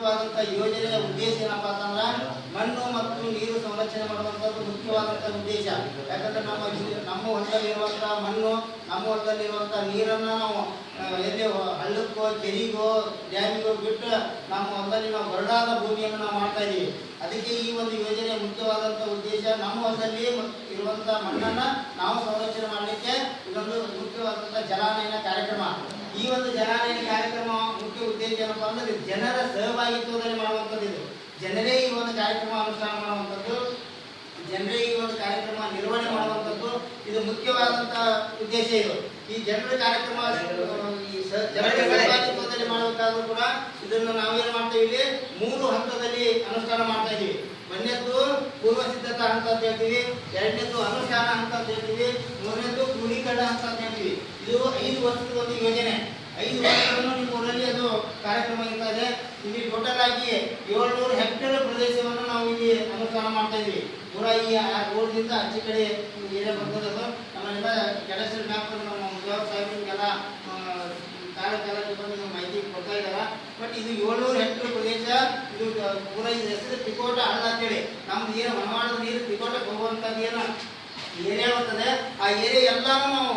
ಮುಖ್ಯವಾದಂತ ಯೋಜನೆಯ ಉದ್ದೇಶ ಏನಪ್ಪ ಅಂತಂದ್ರ ಮಣ್ಣು ಮತ್ತು ನೀರು ಸಂರಕ್ಷಣೆ ಮಾಡುವಂತದ್ದು ಮುಖ್ಯವಾದಂತ ಉದ್ದೇಶ. ಯಾಕಂದ್ರೆ ನಮ್ಮ ನಮ್ಮ ಹೊಲದಲ್ಲಿರುವಂತಹ ಮಣ್ಣು, ನಮ್ಮ ಹೊಲದಲ್ಲಿರುವಂತಹ ನೀರನ್ನ ನಾವು ಎಲ್ಲಿ ಹಳ್ಳಕ್ಕೋ, ಕೆರಿಗೋ, ಡ್ಯಾಮಿಗೋ ಬಿಟ್ಟು ನಮ್ಮ ಹೊಲದಲ್ಲಿ ನಾವು ಬರಡಾದ ಭೂಮಿಯನ್ನು ನಾವು ಮಾಡ್ತಾ ಇದೀವಿ. ಅದಕ್ಕೆ ಈ ಒಂದು ಯೋಜನೆ ಮುಖ್ಯವಾದಂತ ಉದ್ದೇಶ ನಮ್ಮ ಹೊಲದಲ್ಲಿ ಇರುವಂತಹ ಇರುವಂತ ಮಣ್ಣನ್ನ ನಾವು ಸಂರಕ್ಷಣೆ ಮಾಡಲಿಕ್ಕೆ ಇದೊಂದು ಮುಖ್ಯವಾದಂತಹ ಜಲಾನಯನ ಕಾರ್ಯಕ್ರಮ. ಈ ಒಂದು ಜಲಾನಯನ ಕಾರ್ಯಕ್ರಮ ಮುಖ್ಯ ಉದ್ದೇಶ ಏನಪ್ಪಾ ಅಂದ್ರೆ ಜನರ ಸಹಭಾಗಿತ್ವದಲ್ಲಿ ಮಾಡುವಂಥದ್ದು ಇದು. ಜನರೇ ಈ ಒಂದು ಕಾರ್ಯಕ್ರಮ ಅನುಷ್ಠಾನ ಮಾಡುವಂಥದ್ದು. ಜನರೇ ಈ ಒಂದು ಕಾರ್ಯಕ್ರಮ ನಿರ್ವಹಣೆ ಮಾಡುವಂಥದ್ದು. ಇದು ಮುಖ್ಯವಾದಂತಹ ಉದ್ದೇಶ ಇದು. ಈ ಜನರ ಕಾರ್ಯಕ್ರಮ ಈ ಜನರ ಸಹಭಾಗಿತ್ವದಲ್ಲಿ ಮಾಡಬೇಕಾದ್ರೂ ಕೂಡ ಇದನ್ನು ನಾವೇನ್ ಮಾಡ್ತೀವಿ ಇಲ್ಲಿ? ಮೂರು ಹಂತದಲ್ಲಿ ಅನುಷ್ಠಾನ ಮಾಡ್ತಾ ಇದೀವಿ. ಮೊನ್ನೆದ್ದು ಪೂರ್ವ ಸಿದ್ಧತಾ ಹಂತ ಅಂತ ಹೇಳ್ತೀವಿ. ಎರಡನೇದ್ದು ಅನುಷ್ಠಾನ ಹಂತ ಅಂತ ಹೇಳ್ತೀವಿ. ಮೂರನೇದ್ದು ಕ್ರೋಢೀಕರಣ ಹಂತ ಅಂತ ಹೇಳ್ತೀವಿ. ಇದು ಐದು ವರ್ಷದ ಒಂದು ಯೋಜನೆ. ಐದು ವರ್ಷಗಳನ್ನು ನಿಮ್ಮ ಊರಲ್ಲಿ ಅದು ಕಾರ್ಯಕ್ರಮ ಇರ್ತಾ ಇದೆ. ಇಲ್ಲಿ ಟೋಟಲ್ ಆಗಿ ಏಳ್ನೂರು ಹೆಕ್ಟೇರ್ ಪ್ರದೇಶವನ್ನು ನಾವು ಇಲ್ಲಿ ಅನುಷ್ಠಾನ ಮಾಡ್ತಾ ಇದೀವಿ ಪೂರ ಈ ರೋಡ್ದಿಂದ ಅಚ್ಚ ಕಡೆ ಏರಿಯಾ ಬರ್ತದೆ ಅದು. ನಮ್ಮೆಲ್ಲ ಕೆಡಸ್ಟರ್ ಮ್ಯಾಪ್ ನಮ್ಮ ಮುಜಾವ್ ಸಾಹೇಬ್ರಿಗೆಲ್ಲ ಕಾಲಕ್ಕೆಲ್ಲ ಬಂದು ಮಾಹಿತಿ ಕೊಡ್ತಾ ಇದ್ದಾರ. ಬಟ್ ಇದು ಏಳ್ನೂರು ಹೆಕ್ಟೇರ್ ಪ್ರದೇಶ, ಇದು ಪೂರ ಇದು ಹೆಸರು ತಿಕೋಟ ಹಳ್ಳ ಅಂತೇಳಿ. ನಮ್ದು ಏನು ಮನವಾಡದ ನೀರು ತಿಕೋಟಕ್ಕೆ ಹೋಗುವಂಥದ್ದು ಏನು ಏರಿಯಾ ಬರ್ತದೆ. ಆ ಏರಿಯಾ ಎಲ್ಲಾನು ನಾವು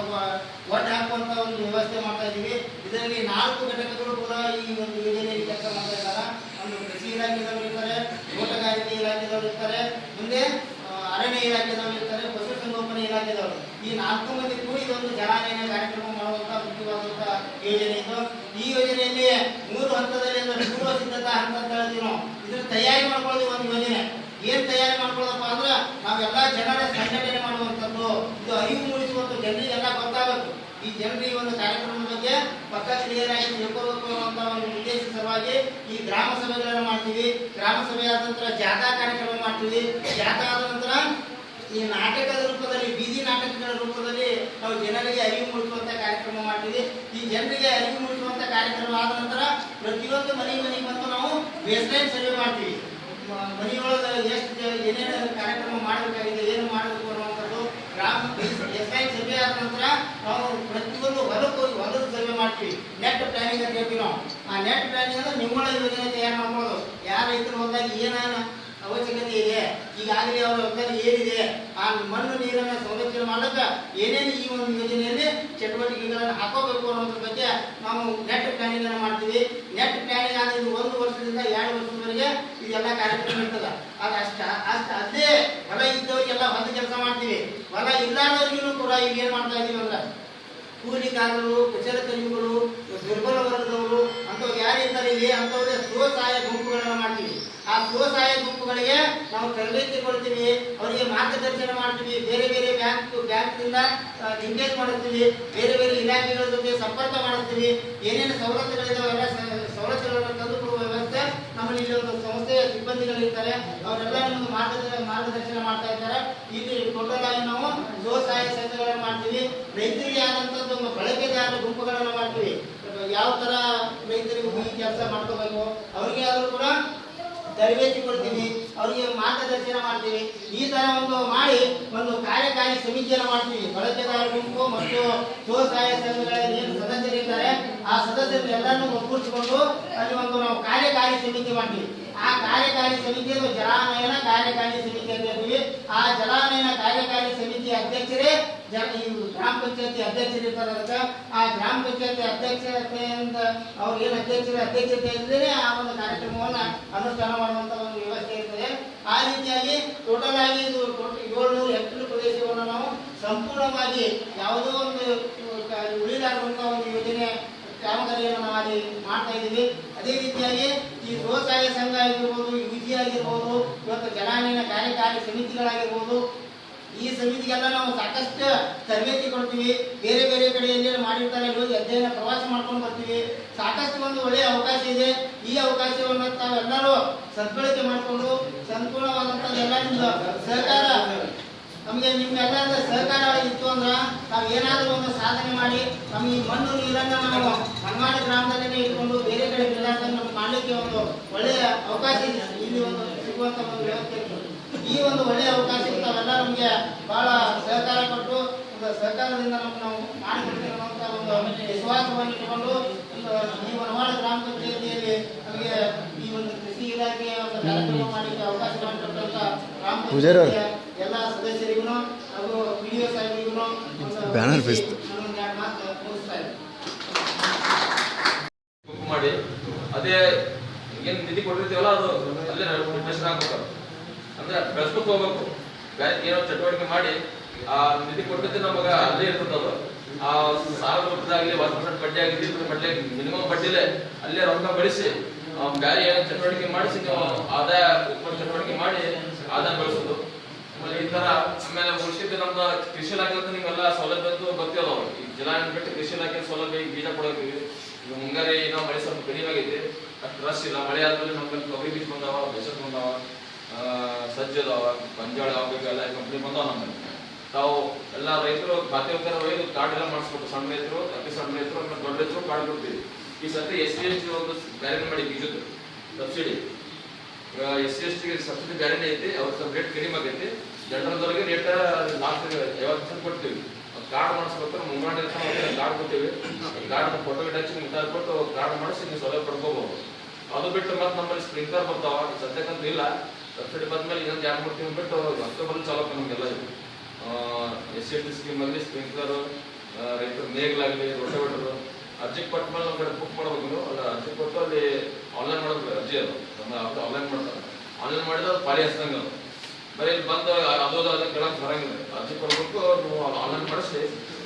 ಒಟ್ಟು ಹಾಕುವಂತ ಒಂದು ವ್ಯವಸ್ಥೆ ಮಾಡ್ತಾ ಇದೀವಿ ಇದರಲ್ಲಿ ನಾಲ್ಕು ಘಟಕಗಳು ಕೂಡ ಈ ಒಂದು ಯೋಜನೆಯಲ್ಲಿ ಕೆಲಸ ಮಾಡ್ತಾ ಇದ್ದಾರೆ. ಒಂದು ಕೃಷಿ ಇಲಾಖೆದವರು ಇರ್ತಾರೆ, ತೋಟಗಾರಿಕೆ ಇಲಾಖೆದವರು ಇರ್ತಾರೆ, ಮುಂದೆ ಅರಣ್ಯ ಇಲಾಖೆದವರು ಇರ್ತಾರೆ ಪಶುಸಂಗೋಪನೆ ಇಲಾಖೆದವರು. ಈ ನಾಲ್ಕು ಮಂದಿ ಕೂಡ ಇದೊಂದು ಜಲಾನಯನ ಕಾರ್ಯಕ್ರಮ ಮಾಡುವಂತ ಮುಖ್ಯವಾದಂತಹ ಯೋಜನೆ ಇದು. ಈ ಯೋಜನೆಯಲ್ಲಿ ಮೂರು ಹಂತದಲ್ಲಿ ಅಂದ್ರೆ ಪೂರ್ವ ಸಿದ್ಧತಾ ಹಂತ ಅಂತ ಹೇಳ್ತೀವಿ ನಾವು. ಇದ್ರ ತಯಾರಿ ಮಾಡ್ಕೊಳ್ಳೋದು ಒಂದು ಯೋಜನೆ. ಏನ್ ತಯಾರಿ ಮಾಡ್ಕೊಳ್ಳೋದಪ್ಪ ಅಂದ್ರೆ ನಾವೆಲ್ಲ ಜನರ ಸಂಘಟನೆ ಮಾಡುವಂತದ್ದು ಇದು ಅರಿವು ಮೂಡಿಸುವಂತ ಜನರಿಗೆಲ್ಲ ಜನರಿಗೆ ಒಂದು ಕಾರ್ಯಕ್ರಮದ ಬಗ್ಗೆ ಪಕ್ಕ ಕ್ಲಿಯರ್ ಆಗಿ ತಿಳ್ಕೋಬೇಕು ಅನ್ನುವಂತ ಒಂದು ಉದ್ದೇಶ ಸಲುವಾಗಿ ಈ ಗ್ರಾಮ ಸಭೆಗಳನ್ನ ಮಾಡ್ತೀವಿ. ಗ್ರಾಮ ಸಭೆ ಆದ ನಂತರ ಜಾಥಾ ಕಾರ್ಯಕ್ರಮ ಮಾಡ್ತೀವಿ. ಜಾಥಾ ಆದ ನಂತರ ಈ ನಾಟಕದ ರೂಪದಲ್ಲಿ, ಬೀದಿ ನಾಟಕಗಳ ರೂಪದಲ್ಲಿ ನಾವು ಜನರಿಗೆ ಅರಿವು ಮೂಡಿಸುವಂತ ಕಾರ್ಯಕ್ರಮ ಮಾಡ್ತೀವಿ. ಈ ಜನರಿಗೆ ಅರಿವು ಮೂಡಿಸುವಂತ ಕಾರ್ಯಕ್ರಮ ಆದ ನಂತರ ಪ್ರತಿಯೊಂದು ಮನೆ ಮನೆಗೆ ಬಂದು ನಾವು ಬೇಸ್ಲೈನ್ ಸರ್ವೆ ಮಾಡ್ತೀವಿ. ಮನೆಯೊಳಗೆ ಎಷ್ಟು, ಏನೇನು ಕಾರ್ಯಕ್ರಮ ಮಾಡಬೇಕಾಗಿದೆ, ಏನು ಮಾಡಬೇಕು ಅನ್ನುವಂಥದ್ದು ಗ್ರಾಮ ಐ ಸರ್ವೆ ಆದ ನಂತರ ನಾವು ಪ್ರತಿಯೊಂದು ಹೊಲಕ್ಕೂ ಹೊಲದ ಸರ್ವೆ ಮಾಡ್ತೀವಿ ನೆಟ್ ಪ್ಲಾನಿಂಗ್ ಅಂತ ಹೇಳ್ತೀವಿ ನಾವು ಆ ನೆಟ್ ಪ್ಲಾನಿಂಗ್ ಅಂದ್ರೆ ನಿಮ್ಮೊಳ ಯೋಜನೆ ತಯಾರು ಮಾಡ್ಬೋದು ಯಾರ ರೈತರು ಹೊಲದಾಗ ಏನೇನು ಅವಶ್ಯಕತೆ ಇದೆ ಈಗಾಗಲೇ ಅವರ ಹೊಲದಲ್ಲಿ ಏನಿದೆ ಆ ಮಣ್ಣು ನೀರನ್ನು ಸಂರಕ್ಷಣೆ ಮಾಡಕ್ಕೆ ಏನೇನು ಈ ಒಂದು ಯೋಜನೆಯಲ್ಲಿ ಚಟುವಟಿಕೆಗಳನ್ನು ಹಾಕೋಬೇಕು ಅನ್ನೋದ್ರ ಬಗ್ಗೆ ನಾವು ನೆಟ್ ಪ್ಲಾನಿಂಗ್ ಅನ್ನು ಮಾಡ್ತೀವಿ ನೆಟ್ ಪ್ಲಾನಿಂಗ್ ಆದ ಇದು ಒಂದು ವರ್ಷದಿಂದ ಎರಡು ವರ್ಷದವರೆಗೆ ಇದೆಲ್ಲ ಕಾರ್ಯಕ್ರಮ ಇರ್ತದ. ಅಷ್ಟ ಅಷ್ಟ ಅದೇ ಹೊಲ ಇದ್ದವರಿಗೆಲ್ಲ ಹೊಲ ಕೆಲಸ ಮಾಡ್ತೀವಿ. ಹೊಲ ಇಲ್ಲದವ್ರಿಗೂ ಕೂಡ ಈಗ ಏನ್ ಮಾಡ್ತಾ ಇದೀವಿ ಅಂದ್ರೆ ಕೂಲಿಕಾರರು ಕುಶಲಕರ್ಮಿಗಳು ದುರ್ಬಲ ವರ್ಗದವರು ಅಂತವ್ರು ಯಾರಿದ್ದಾರೆ ಇಲ್ಲಿ ಅಂತವ್ರೆ ಸ್ವಸಹಾಯ ಗುಂಪುಗಳನ್ನ ಮಾಡ್ತೀವಿ. ಆ ಸ್ವಸಹಾಯ ಗುಂಪುಗಳಿಗೆ ನಾವು ತರಬೇತಿ ಕೊಡ್ತೀವಿ, ಅವರಿಗೆ ಮಾರ್ಗದರ್ಶನ ಮಾಡ್ತೀವಿ. ಬೇರೆ ಬೇರೆ ಬ್ಯಾಂಕ್, ಬ್ಯಾಂಕ್ನಿಂದ ಎಂಗೇಜ್ ಮಾಡುತ್ತೀವಿ ಬೇರೆ ಬೇರೆ ಇಲಾಖೆಗಳ ಜೊತೆ ಸಂಪರ್ಕ ಮಾಡುತ್ತೀವಿ ಏನೇನು ಸವಲತ್ತುಗಳಿದಾವೆ ಎಲ್ಲ ಸವಲತ್ತುಗಳನ್ನು ತಂದು ನಮ್ಮಲ್ಲಿ ಇಲ್ಲಿ ಒಂದು ಸಂಸ್ಥೆಯ ಸಿಬ್ಬಂದಿಗಳು ಇರ್ತಾರೆ ಅವರೆಲ್ಲ ನಮ್ಮ ಮಾರ್ಗದರ್ಶನ ಮಾರ್ಗದರ್ಶನ ಮಾಡ್ತಾ ಇದ್ದಾರೆ. ಇಲ್ಲಿ ಟೋಟಲ್ ಆಗಿ ನಾವು ಸ್ವಸಹಾಯ ಸಂಘಗಳನ್ನು ಮಾಡ್ತೀವಿ. ರೈತರಿಗೆ ಆದಂತದ್ದು ಒಂದು ಬಳಕೆದಾರ ಗುಂಪುಗಳನ್ನು ಮಾಡ್ತೀವಿ. ಯಾವ ತರ ರೈತರಿಗೆ ಕೆಲಸ ಮಾಡ್ಕೋಬೇಕು, ಅವರಿಗೆ ಆದರೂ ಕೂಡ ತರಬೇತಿ ಕೊಡ್ತೀವಿ. ಅವರಿಗೆ ಮಾರ್ಗದರ್ಶನ ಮಾಡ್ತೀವಿ ಈ ತರ ಒಂದು ಮಾಡಿ ಒಂದು ಕಾರ್ಯಕಾರಿ ಸಮಿತಿಯನ್ನು ಮಾಡ್ತೀವಿ. ಬಳಕೆದಾರ ಗುಂಪು ಮತ್ತು ಸ್ವಸಹಾಯ ಸಂಘಗಳಲ್ಲಿ ಏನು ಸದಸ್ಯರಿದ್ದಾರೆ ಆ ಸದಸ್ಯರು ಎಲ್ಲರನ್ನು ಒಗ್ಗೂಡಿಸಿಕೊಂಡು ಅಲ್ಲಿ ಒಂದು ನಾವು ಕಾರ್ಯಕಾರಿ ಸಮಿತಿ ಮಾಡ್ತೀವಿ. ಆ ಕಾರ್ಯಕಾರಿ ಸಮಿತಿಯನ್ನು ಜಲಾನಯನ ಕಾರ್ಯಕಾರಿ ಸಮಿತಿ ಅಂತ ಹೇಳ್ತೀವಿ. ಆ ಜಲಾನಯನ ಕಾರ್ಯಕಾರಿ ಸಮಿತಿ ಅಧ್ಯಕ್ಷರೇ ಗ್ರಾಮ ಪಂಚಾಯತಿ ಅಧ್ಯಕ್ಷರಿರ್ತಾರೆ ಅದಕ್ಕೆ. ಆ ಗ್ರಾಮ ಪಂಚಾಯತಿ ಅಧ್ಯಕ್ಷತೆಯಿಂದ ಅವ್ರು ಏನು ಅಧ್ಯಕ್ಷರ ಅಧ್ಯಕ್ಷತೆ ಇದ್ದರೆ ಆ ಒಂದು ಕಾರ್ಯಕ್ರಮವನ್ನು ಅನುಷ್ಠಾನ ಮಾಡುವಂತ ಒಂದು ವ್ಯವಸ್ಥೆ ಆ ರೀತಿಯಾಗಿ ಟೋಟಲ್ ಆಗಿ ಇದು ಏಳ್ನೂರು ಹೆಕ್ಟೇರ್ ಪ್ರದೇಶವನ್ನು ನಾವು ಸಂಪೂರ್ಣವಾಗಿ ಯಾವುದೋ ಒಂದು ಉಳಿದಾಗುವಂತಹ ಒಂದು ಯೋಜನೆ ಕಾಮಗಾರಿಯನ್ನು ನಾವು ಅಲ್ಲಿ ಮಾಡ್ತಾ ಇದ್ದೀವಿ. ಅದೇ ರೀತಿಯಾಗಿ ಈ ಸ್ವಸಹಾಯ ಸಂಘ ಆಗಿರ್ಬೋದು ವಿಧಿ ಆಗಿರ್ಬೋದು, ಇವತ್ತು ಜಲಾನಯನ ಕಾರ್ಯಕಾರಿ ಸಮಿತಿಗಳಾಗಿರ್ಬೋದು, ಈ ಸಮಿತಿಗೆಲ್ಲ ನಾವು ಸಾಕಷ್ಟು ತರಬೇತಿ ಕೊಡ್ತೀವಿ. ಬೇರೆ ಬೇರೆ ಕಡೆ ಮಾಡಿರ್ತಾರೆ. ಹೋಗಿ ಅಧ್ಯಯನ ಪ್ರವಾಸ ಮಾಡ್ಕೊಂಡು ಬರ್ತೀವಿ. ಸಾಕಷ್ಟು ಒಂದು ಒಳ್ಳೆಯ ಅವಕಾಶ ಇದೆ. ಈ ಅವಕಾಶವನ್ನು ತಾವೆಲ್ಲರೂ ಸದ್ಬಳಕೆ ಮಾಡಿಕೊಂಡು ಸಂಪೂರ್ಣವಾದಂತಹ ನಿಮ್ದು ಸಹಕಾರ ನಮಗೆ ನಿಮ್ಮೆಲ್ಲರ ಸಹಕಾರ ಇತ್ತು ಅಂದ್ರೆ ನಾವು ಏನಾದರೂ ಒಂದು ಸಾಧನೆ ಮಾಡಿ ನಮ್ಗೆ ಈ ಮಣ್ಣು ನೀರನ್ನ ನಾವು ಹಂಗಾಡಿ ಗ್ರಾಮದಲ್ಲೇ ಇಟ್ಕೊಂಡು ಬೇರೆ ಕಡೆ ಬಿಡಾರ್ದಂಗೆ ನಮ್ಗೆ ಮಾಡ್ಲಿಕ್ಕೆ ಒಂದು ಒಳ್ಳೆಯ ಅವಕಾಶ ಇದೆ ಇಲ್ಲಿ ಒಂದು ಸಿಗುವಂತ ಒಂದು ವ್ಯವಸ್ಥೆ ಈ ಒಂದು ಒಳ್ಳೆಯ ಅವಕಾಶ ತಾವೆಲ್ಲ ನಮಗೆ ಬಹಳ ಸಹಕಾರ ಕೊಟ್ಟು ಒಂದು ಸಹಕಾರದಿಂದ ನಮ್ಗೆ ನಾವು ಮಾಡಿಕೊಡ್ತೀವಿ ಅನ್ನೋಂಥ ಒಂದು ವಿಶ್ವಾಸವನ್ನು ಇಟ್ಕೊಂಡು ಒಂದು ಈ ವನವಾಡ ಗ್ರಾಮ ಪಂಚಾಯತಿಯಲ್ಲಿ ನಮಗೆ ನನಗೆ ಒಂದು ಕಾರ್ಯಕ್ರಮ ಮಾಡಲಿಕ್ಕೆ ಅವಕಾಶ ಮಾಡಿಕೊಟ್ಟಂತ ಗ್ರಾಮ ಪೂಜಾರಿ ಅವ್ರು. ಪಂಚಾಯತಿಯ ಎಲ್ಲ ಸದಸ್ಯರಿಗೂ ಹಾಗೂ ಪಿ ಡಿ ಒ ಸಾಹೇಬರಿಗೂ ಒಂದು ಬ್ಯಾನರ್. ಬುಕ್ ಮಾಡಿ. ಅದೇ ಏನು ನಿಧಿ ಕೊಟ್ಟಿರ್ತೀವಲ್ಲ ಅದು ಅಲ್ಲೇ ರಿಜಿಸ್ಟರ್ ಆಗ್ಬೇಕು. ಅಂದ್ರೆ ಬೆಳೆಸ್ಬೇಕು ಹೋಗ್ಬೇಕು. ಬೇರೆ ಏನೋ ಚಟುವಟಿಕೆ ಮಾಡಿ ಆ ನಿಧಿ ಕೊಟ್ಟಿದ್ದೆ ನಮಗ ಅಲ್ಲೇ ಇರ್ತದದು ಅದು. ಆ ಸಾಲ ರೂಪದಾಗಲಿ ಒಂದು ಪರ್ಸೆಂಟ್ ಬಡ್ಡಿ ಆಗಿದ್ದು ಬಡ್ಡಿ ಮಿನಿಮಮ್ ಬಡ್ಡಿಲೆ ಅಲ್ಲೇ ರೊಕ್ಕ ಬೆಳೆಸಿ ಬೇರೆ ಏನೋ ಚಟುವಟಿಕೆ ಮಾಡಿಸಿ ನೀವು ಆದಾಯ ಚಟುವಟಿಕೆ ಮಾಡಿ ಆದಾಯ ಬೆಳೆಸೋದು ಆಮೇಲೆ ಈ ತರ ಆಮೇಲೆ ಉಳಿಸಿದ್ದು ನಮ್ದು ಕೃಷಿ ಇಲಾಖೆ ನಿಮ್ಗೆಲ್ಲ ಸೌಲಭ್ಯ ಅಂತೂ ಗೊತ್ತಿಲ್ಲ ಈ ಜಿಲ್ಲಾ ಬಿಟ್ಟು ಕೃಷಿ ಇಲಾಖೆ ಸೌಲಭ್ಯ ಈಗ ಬೀಜ ಕೊಡೋಕೆ, ಈಗ ಮುಂಗಾರಿ ಏನೋ ಮಳೆ ಸ್ವಲ್ಪ ಕಡಿಮೆ ಆಗೈತಿ. ಅಷ್ಟು ರಶ್ ಇಲ್ಲ. ಮಳೆ ಆದ್ಮೇಲೆ ನಮ್ಗೆ ತೊಗರಿ ಬೀಜ ಬಂದಾವ, ಬೆಸರ್ ಬಂದಾವ ಸಜ್ಜೆ ಅದಾವ, ಗೊಂಜಾಳ ಎಲ್ಲ ಕಂಪ್ನಿ ಬಂದಾವ ನಮ್ಮಲ್ಲಿ ತಾವು ಎಲ್ಲ ರೈತರು ಖಾತೆ ಹೋಗ್ತಾರೆ ಕಾರ್ಡ್ ಎಲ್ಲ ಮಾಡಿಸ್ಬೇಕು ಸಣ್ಣ ರೈತರು, ಅತಿ ಸಣ್ಣ ರೈತರು, ದೊಡ್ಡ ರೈತರು ಕಾರ್ಡ್ ಕೊಡ್ತೀವಿ ಈ ಸತಿ ಎಸ್ ಸಿ ಎಸ್ ಟಿ ಒಂದು ಗ್ಯಾರಂಟಿ ಮಾಡಿ ಬೀಜದ್ದು ಸಬ್ಸಿಡಿ ಎಸ್ ಸಿ ಎಸ್ ಟಿಗೆ ಸಬ್ಸಿಡಿ ಗ್ಯಾರಂಟಿ ಐತಿ, ಅವ್ರ ಸ್ವಲ್ಪ ರೇಟ್ ಕಡಿಮೆ ಆಗೈತಿ. ಜನರದವರೆಗೆ ರೇಟ್ ಲಾಸ್ಟ್ ಐವತ್ತು ಪರ್ಸೆಂಟ್ ಕೊಡ್ತೀವಿ. ಕಾರ್ಡ್ ಮಾಡಿಸ್ಬೇಕಾದ್ರೆ ಮುಂಗಾಡಿ ಕಾರ್ಡ್ ಕೊಡ್ತೀವಿ. ಕಾರ್ಡ್ ಫೋಟೋ ಟಚ್ ಮುಟ್ಟಾಗಿ ಕೊಟ್ಟು ಕಾರ್ಡ್ ಮಾಡಿಸಿ ನೀವು ಸೌಲಭ್ಯ ಪಡ್ಕೋಬಹುದು ಅದು ಬಿಟ್ಟು ಮತ್ತೆ ನಮ್ಮಲ್ಲಿ ಸ್ಪ್ರಿಂಕ್ಲರ್ ಬರ್ತಾವ ಸದ್ಯಕ್ಕಂತ ಇಲ್ಲ. ಸಬ್ಸಿಡಿ ಬಂದ್ಮೇಲೆ ಇನ್ನೊಂದು ಯಾರು ಕೊಡ್ತೀವಿ ತಿಂಗಳು ಬಿಟ್ಟು ಅಕ್ಟೋಬರ್ ಚಾಲೂ ನಮಗೆಲ್ಲ ನಮಗೆಲ್ಲ ಎಸ್ ಸಿ ಟಿ ಸ್ಕೀಮಲ್ಲಿ ಸ್ಪ್ರಿಂಕ್ಲರ್ ರೈತರು ನೇಗ್ಲಾಗಲಿ ರೋಟೋವೇಟರ್ ಅರ್ಜಿ ಕೊಟ್ಟ ಮೇಲೆ ನಮ್ಮ ಕಡೆ ಬುಕ್ ಮಾಡ್ಬೇಕು ನೀವು. ಅಲ್ಲ, ಅರ್ಜಿ ಕೊಟ್ಟು ಅಲ್ಲಿ ಆನ್ಲೈನ್ ಮಾಡೋದು ಅರ್ಜಿ ಅದು. ನಮ್ಮ ಆನ್ಲೈನ್ ಮಾಡ್ತಾರೆ. ಆನ್ಲೈನ್ ಮಾಡಿದ್ರೆ ಅದು ಪಾಲಿ ಅದು. ಬರೀ ಇಲ್ಲಿ ಬಂದು ಅದು ಅದು ಕೇಳಕ್ಕೆ ಬರಂಗಿಲ್ಲ ಅರ್ಜಿ ಕೊಡ್ಬೇಕು, ನೀವು ಆನ್ಲೈನ್ ಮಾಡಿಸಿ.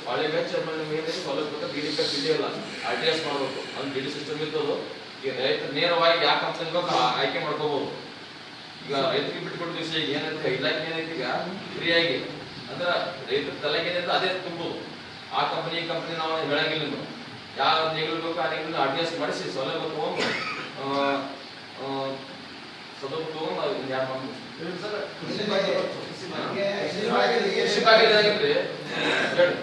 ಪಾಳಿ ಮ್ಯಾಚ್ ಆಮೇಲೆ ನಿಮ್ಗೆ ಏನಿದೆ ಸೌಲಭ್ಯ ಡಿ ಡಿ ಪಿ ಡಿ ಇಲ್ಲ ಆರ್ ಟಿ ಎಸ್ ಮಾಡಬೇಕು. ಅದು ಡಿ ಡಿ ಸಿಸ್ಟಮ್ ಇರ್ತದೆ ಈಗ ರೈತ ನೇರವಾಗಿ ಯಾಕೆ ಅಂತ ಆಯ್ಕೆ ಮಾಡ್ಕೋಬಹುದು ಈಗ ರೈತರಿಗೆ ಬಿಟ್ಕೊಡ್ತೀವಿ ವಿಷಯ ಈಗ ಏನಂತ? ಇಲಾಖೆ ಏನೈತಿ ಈಗ? ಫ್ರೀಯಾಗಿ ಅಂದ್ರೆ ರೈತರ ತಲೆಗೆ ಏನಿದೆ ಅದೇ ತುಂಬುದು. ಆ ಕಂಪನಿ ಈ ಕಂಪನಿ ನಾವು ಹೇಳಂಗಿಲ್ಲ ನೀವು ಯಾವ ಬೇಕು ಆ ನೇಗಿಲು ಅಡ್ಜಸ್ಟ್ ಮಾಡಿಸಿ. ಸೌಲಭ್ಯ ತಗೊಂಡು ತಗೊಂಡು ಯಾರು ಕೃಷಿ ಹೇಳಿ.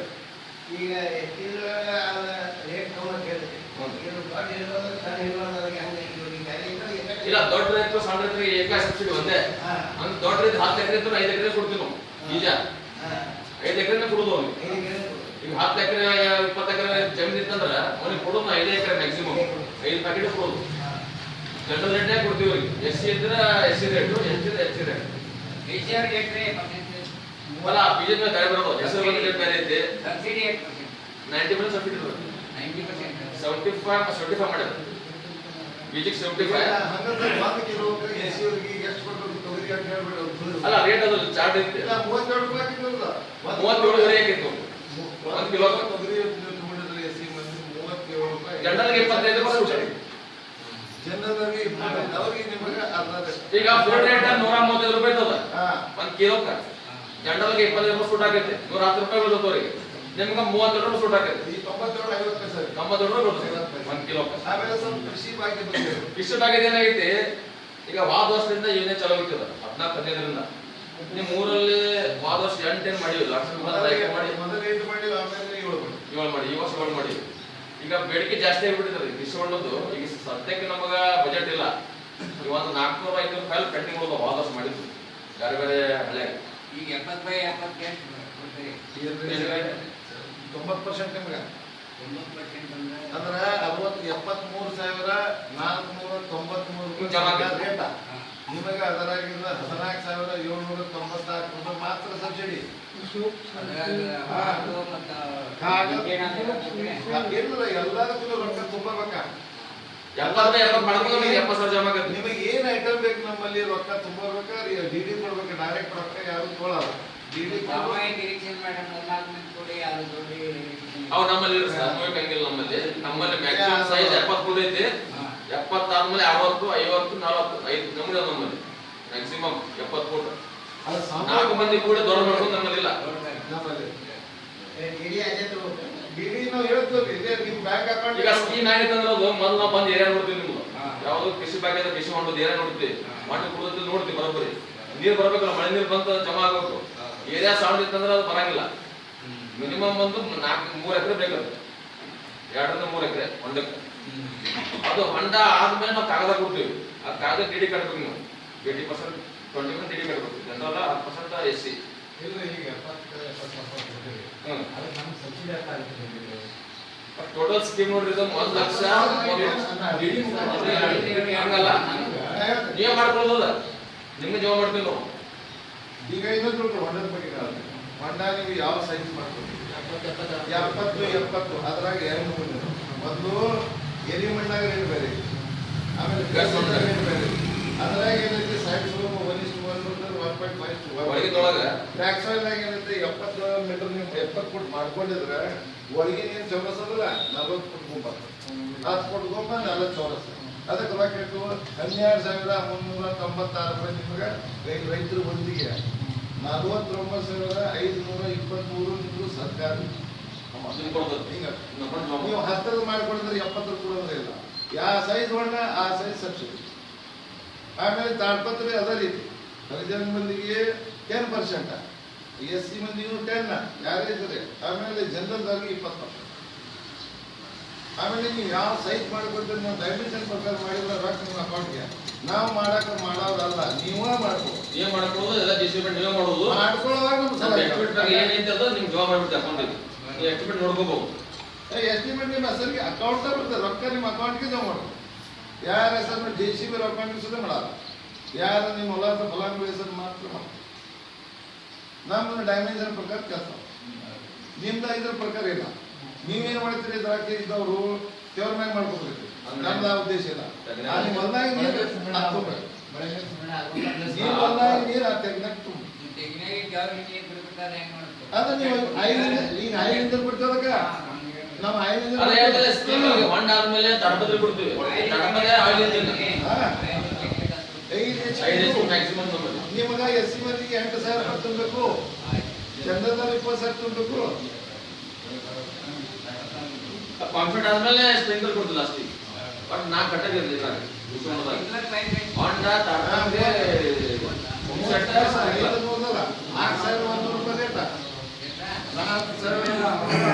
ಈಗ ರೇಟ್ ತಗೊಂಡು ದೊಡ್ಡ ಇರೋದು ಸಣ್ಣ ಹಂಗೆ ಇಲ್ಲ ದೊಡ್ಡ ರೈತರು ಸಣ್ಣ ರೈತರಿಗೆ ಏಕ ಸಬ್ಸಿಡಿ ಒಂದೇ. ಅಂದ್ರೆ ದೊಡ್ಡ ರೈತ ಹತ್ತು ಎಕರೆ ಇತ್ತು ಐದು ಎಕರೆ ಕೊಡ್ತೀವಿ ನಾವು. ಬೀಜ. ಐದು ಎಕರೆನೇ ಕೊಡುದು ಅವ್ನಿಗೆ ಎಕರೆ ಕೊಡು. ಈಗ ಹತ್ತು ಎಕರೆ ಇಪ್ಪತ್ತು ಎಕರೆ ಜಮೀನು ಇತ್ತಂದ್ರ ಅವ್ನಿಗೆ ಕೊಡೋದು ಐದು ಎಕರೆ ಮ್ಯಾಕ್ಸಿಮಮ್ ಐದು ಪ್ಯಾಕೆಟ್ ಕೊಡೋದು. ಜನರಲ್ ರೇಟ್ನೇ ಕೊಡ್ತೀವಿ ಅವ್ರಿಗೆ ಎಸ್ ಸಿ ಇದ್ರ S C rate S C S C rate BCR acre ಅಲ್ಲ ಬೀಜ ಮೇಲೆ ಬೇರೆ ಬರೋದು ಹೆಸರು ಬಂದ ರೇಟ್ ಬೇರೆ ಐತಿ. ಸಬ್ಸಿಡಿ ನೈಂಟಿ ಪರ್ಸೆಂಟ್ ಸಬ್ಸಿಡಿ ಇರೋದು ninety percent seventy five seventy five ಮಾಡ್ಯಾರ ಬೀಜಕ್ಕೆ ಸೆವೆಂಟಿ ಫೈವ್ ಅಲ್ಲ ರೇಟ್ ಅದು ಚಾರ್ಟ್ ಐತಿ. ಮೂವತ್ತೇಳು ರೂಪಾಯಿ ತಿನ್ನೋದಿಲ್ಲ. ಒಂದು ಮೂವತ್ತೇಳು ವರೆ ಆಗಿತ್ತು ಇಪ್ಪತ್ತೈದು ಜನರಿಗೆ ಅವ್ರಿಗೆ ನಿಮಗೆ ಈಗ ಫುಲ್ ರೇಟ್ ನೂರ ಮೂವತ್ತೈದು ರೂಪಾಯಿ ಒಂದ್ ಕಿಲೋಕ್ಕ ಜನರಿಗೆ ಇಪ್ಪತ್ತೈದು ರೂಪಾಯಿ ಸೂಟ್ ಆಗೈತೆ ನೂರ ಹತ್ತು ರೂಪಾಯಿ ಬೀಳ್ತದೆ ಅವ್ರಿಗೆ. ನಿಮ್ಗೆ ಮೂವತ್ತೆರಡು ರೂಪಾಯಿ ಸೂಟ್ ಆಗೈತೆ ಈ ತೊಂಬತ್ತೇಳು ಐವತ್ತು ಪೈಸೆ ತೊಂಬತ್ತು ರೂಪಾಯಿ ಒಂದ್ ಕಿಲೋಕ್ಕ ಆಮೇಲೆ ಸ್ವಲ್ಪ ಕೃಷಿ ಬಗ್ಗೆ ಏನಾಗೈತಿ? ಈಗ ವಾದ ವರ್ಷದಿಂದ ಏನೇ ಚಲೋ ಹದಿನಾಲ್ಕು ಹದಿನೈದರಿಂದ. ನಿಮ್ ಊರಲ್ಲಿ ಹೋದ ವರ್ಷ ಎಂಟು ಮಾಡಿ. ಆಮೇಲೆ ಏಳು ಮಾಡಿ ಏಳು ಮಾಡಿ ಈ ವರ್ಷ ಏಳು ಮಾಡಿ. ಈಗ ಬೇಡಿಕೆ ಜಾಸ್ತಿ ಆಗಿಬಿಟ್ಟಿದ್ರಿ ಹೊಂಡದ್ದು ಈಗ ಸದ್ಯಕ್ಕೆ ನಮಗ ಬಜೆಟ್ ಇಲ್ಲ. ಈಗ ಒಂದು ನಾಲ್ಕುನೂರ ಐನೂರು ಫೈಲ್ ಕಟ್ಟಿಂಗ್ ಹೋದ ವಾದ ವರ್ಷ ಮಾಡಿದ್ದು. ಬೇರೆ ಬೇರೆ ಹಳೆ ಈಗ ಎಪ್ಪತ್ತು ಬೈ ಎಪ್ಪತ್ತು ತೊಂಬತ್ತು ಪರ್ಸೆಂಟ್ ನಿಮ್ಗೆ. ಅಂದ್ರೆ? ಅರವತ್ತು ಎಪ್ಪತ್ಮೂರು ಸಾವಿರ ನಾಲ್ಕುನೂರ ತೊಂಬತ್ಮೂರು. ರೇಟ. ನಿಮಗೆ ಅದರಾಗಿಂದ ಹದಿನಾಲ್ಕು ಸಾವಿರ ಏಳ್ನೂರ ತೊಂಬತ್ತಾರು ರೂಪಾಯಿ ಮಾತ್ರ ಸಬ್ಸಿಡಿ. ಇಲ್ಲ ಎಲ್ಲದಕ್ಕೂ ರೊಕ್ಕ ತುಂಬಬೇಕಾ ನಿಮ್ಗೆ ಎಪ್ಪತ್ತು ಸಾವಿರ ಜಮಾ ಆಗತ್ತೆ. ನಿಮಗೆ ಏನ್ ಐಟಮ್ ಬೇಕು ನಮ್ಮಲ್ಲಿ ರೊಕ್ಕ ತುಂಬಬೇಕಾ ಡಿ ಡಿ ಕೊಡ್ಬೇಕು ಡೈರೆಕ್ಟ್ ರೊಕ್ಕ ಯಾರು ಕೊಡಲ್ಲ. ಡಿ ಡಿ ಅವು ನಮ್ಮಲ್ಲಿ ನಮ್ಮಲ್ಲಿ. ನಮ್ಮಲ್ಲಿ ಮ್ಯಾಕ್ಸಿಮಮ್ ಸೈಜ್ ಎಪ್ಪತ್ತು ಕೂಡ ಐತಿ ಎಪ್ಪತ್ತಾದ್ಮೇಲೆ ಅರವತ್ತು ಐವತ್ತು ನಲವತ್ತು ಐದು ನಮೂನೆ ನಮ್ಮಲ್ಲಿ. ಮ್ಯಾಕ್ಸಿಮಮ್ ಎಪ್ಪತ್ತು ಫುಟ್. ನಾಲ್ಕು ಮಂದಿ ಕೂಡ ದೊಡ್ಡ ಮಾಡ್ಕೊಂಡು ನಮ್ಮಲ್ಲಿ ಇಲ್ಲ. ಬ್ಯಾಂಕ್ ಈಗ ಸ್ಕೀಮ್ ಅಂದ್ರೆ ಅದು ಮೊದಲು ನಾವು ಬಂದು ಏರಿಯಾ ನೋಡ್ತೀವಿ ನಿಮ್ದು ಹಾ. ಯಾವ್ದು ಕೃಷಿ ಇದ್ರೆ ಕೃಷಿ ಮಾಡೋದು ಏರಿಯಾ ನೋಡ್ತೀವಿ. ಮಾಡಿ ಕುಡಿದ್ರೆ ನೋಡ್ತೀವಿ ಬರೋಬ್ಬರಿ. ನೀರು ಬರ್ಬೇಕಲ್ಲ ಮಳೆ ನೀರು ಬಂತ ಜಮಾ ಆಗಬೇಕು. ಏರಿಯಾ ಸೌಂಡ್ ಇತ್ತಂದ್ರೆ ಅದು ಬರಂಗಿಲ್ಲ. ಮಿನಿಮಮ್ ಒಂದು ನಾಲ್ಕು ಮೂರು ಎಕರೆ ಬೇಕದು ಎರಡರಿಂದ ಮೂರು ಎಕರೆ ಹೊಂಡಕ್ಕೆ ಅದು ಹೊಂಡ ಆದ್ಮೇಲೆ ನಾವು ಕಾಗದ ಕೊಡ್ತೀವಿ. ಆ ಕಾಗದ ಡಿ ಡಿ ಕಟ್ಬೇಕು ನೀವು. Eighty percent twenty percent D D ಕಟ್ಬೇಕು. ಜನರಲ್ಲ ಹತ್ತು percent S C. Total scheme ನೋಡ್ರಿ ಒಂದ್ ಲಕ್ಷ ಹಂಗಲ್ಲ. ನೀವೇ ಮಾಡ್ಕೊಳ್ಳೋದಲ್ಲ ನಿಮ್ಗೆ ಜೀವ ಮಾಡ್ತೀವಿ ನಾವು. ಈಗ ಇನ್ನೊಂದು ಹೊಂಡದ ಬಗ್ಗೆ ಹೊಂಡ ನೀವು ಯಾವ ಸೈಜ್ ಮಾಡ್ತೀವಿ ಎಪ್ಪತ್ತು ಎಪ್ಪತ್ತು. ಅದ್ರಾಗ ಎರಡು ಒಂದು ಎರಿ ಮಣ್ಣಾಗ ರೇಟ್ ಬೇರೆ. ಆಮೇಲೆ. ರೇಟ್ ಬೇರೆ. ಅದ್ರಾಗ ಏನೈತಿ ಸೈಡ್ ಒನ್ ಇಷ್ಟು ಒನ್ ಒನ್ ಪಾಯಿಂಟ್ ಫೈವ್ ಒಳಗಿನೊಳಗ ಟ್ರ್ಯಾಕ್ ಆಯಿಲ್ನಾಗ ಏನೈತೆ ಎಪ್ಪತ್ತು ಮೀಟರ್ ನೀವು ಎಪ್ಪತ್ತು ಫುಟ್ ಮಾಡ್ಕೊಂಡಿದ್ರೆ ಒಳಗಿನ ಏನು ಚೌರಸ್ ಅದಲ್ಲ ನಲ್ವತ್ತು ಫುಟ್ ಗುಂಬ. ಹತ್ತು ಫುಟ್ ಗುಂಬ ನಲ್ವತ್ತು ಚೌರಸ್. ಅದಕ್ಕೆ ರೊಕ್ಕ ಎಷ್ಟು ಹನ್ನೆರಡು ಸಾವಿರ ಮುನ್ನೂರ ತೊಂಬತ್ತಾರು ರೂಪಾಯಿ ನಿಮಗೆ ರೈತರು ಒಂದಿಗೆ ನಲ್ವತ್ತೊಂಬತ್ತು ಸಾವಿರ ಐದುನೂರ ಇಪ್ಪತ್ತ್ಮೂರು ನಿಮ್ದು ಸರ್ಕಾರಿ. ನೀವು ಹತ್ತದ ಮಾಡ್ಕೊಂಡಿದ್ರೆ ಎಪ್ಪತ್ತರ ಕೊಡೋದೇ ಇಲ್ಲ. ಯಾವ ಸೈಜ್ ಹೊಂಡ ಆ ಸೈಜ್ ಸಬ್ಸಿಡಿ ಆಮೇಲೆ ತಾಡ್ಪತ್ರೆ ಅದೇ ರೀತಿ. ಹರಿಜನ ಮಂದಿಗೆ ಟೆನ್ ಪರ್ಸೆಂಟ್ ಎಸ್ ಸಿ ಮಂದಿಗೂ ಟೆನ್ ಯಾರೇ ಇದ್ರೆ ಆಮೇಲೆ ಜನರಲ್ದಾಗಿ ಇಪ್ಪತ್ತು ಪರ್ಸೆಂಟ್ ಆಮೇಲೆ ನೀವು ಯಾವ ಸೈಜ್ ಮಾಡಿಕೊಡ್ತೀರಿ ನೀವು ಡೈಮೆನ್ಷನ್ ಪ್ರಕಾರ ಮಾಡಿದ್ರೆ ರೊಕ್ಕ ನಿಮ್ಮ ಅಕೌಂಟ್ಗೆ ನಾವು ಮಾಡಕ್ಕೆ ಮಾಡೋದಲ್ಲ ನೀವೇ ಮಾಡ್ಬೋದು. ನೀವೇ ಮಾಡ್ಕೊಳ್ಳೋದು? ಎಲ್ಲ ಸಿ ನೀವೇ ಮಾಡೋದು. ಮಾಡ್ಕೊಳ್ಳೋವಾಗ ನಮ್ಮ ಸಲ ಏನೈತೆ ಅದು ನಿಮ್ಗೆ ಜವಾಬ್ದಾರಿ ಅಕೌಂಟಿಗೆ ಎಸ್ಟಿಮೇಟ್ ನೋಡ್ಕೋಬಹುದು ಎಸ್ಟಿಮೇಟ್ ನಿಮ್ಮ ಹೆಸರಿಗೆ ಅಕೌಂಟ್ ಬರ್ತದೆ ರೊಕ್ಕ ನಿಮ್ಮ ಅಕೌಂಟ್ಗೆ ಜಮಾ ಮಾಡೋದು ಯಾರ ಹೆಸರು ಜೆ ಸಿ ಬಿ ಅಕೌಂಟ್ಗೆ ಸುದ್ದಿ ಮಾಡಲ್ಲ. ಯಾರು ನಿಮ್ಮ ಹೊಲ ಫಲಾನುಭವಿ ಹೆಸರು ಮಾತ್ರ ನಮ್ಮ ನಮ್ಮನ್ನು ಡೈಮೆನ್ಷನ್ ಪ್ರಕಾರ ಕೆಲಸ ನಿಮ್ದ ಇದ್ರ ಪ್ರಕಾರ ಇಲ್ಲ. ನೀವೇನು ಮಾಡ್ತೀರಿ? ಇದ್ರಾಗೆ ಇದ್ದವರು ದೇವ್ರ ಮ್ಯಾಗ ಮಾಡ್ಕೋಬೇಕು ನಮ್ದ ಉದ್ದೇಶ ಇಲ್ಲ. ಆ ನಿಮ್ಮ ಹೊಲ್ದಾಗ ನೀರು ನೀವು ಹೊಲದಾಗ ನೀರು ಆ ತೆಗ್ನಾಗ ತುಂಬ ಮಾಡ್ತೀವಿ? ನೀವು ಐದಿಂದ ಈಗ ಐದಿಂದ ನಮ್ಮ ಐದಿಂದ ಅದೇ ಹೇಳ್ತದೆ ಸ್ಕೀಮ್ಗೆ ಒಂದ್ ಆದ್ಮೇಲೆ ತಡಬದ್ರಿ ಬಿಡ್ತೀವಿ. ತಡಬದ್ರೆ ಆಯಿಲ್ ಇಂಜಿನ್ ಐದು ಐದು ಮ್ಯಾಕ್ಸಿಮಮ್ ನಮ್ಮದು ನಿಮಗ ಎಸ್ ಸಿ ಮಂದಿಗೆ ಎಂಟು ಸಾವಿರ ತುಂಬಬೇಕು. ಚಂದ್ರದಲ್ಲಿ ಇಪ್ಪತ್ತು ಸಾವಿರ ತುಂಬಬೇಕು. ಕಾನ್ಫಿಡೆಂಟ್ ಆದ್ಮೇಲೆ ಸ್ಪ್ರಿಂಕಲ್ ಕೊಡ್ತಿಲ್ಲ ಅಷ್ಟಿಗೆ ಬಟ್ ನಾ ಕಟ್ಟಕ್ ಇದ್ರಾಗ ಹೊಂಡ ನೂರಲ್ಲ ಆರು ಸಾವಿರ ಒಂದು すいません。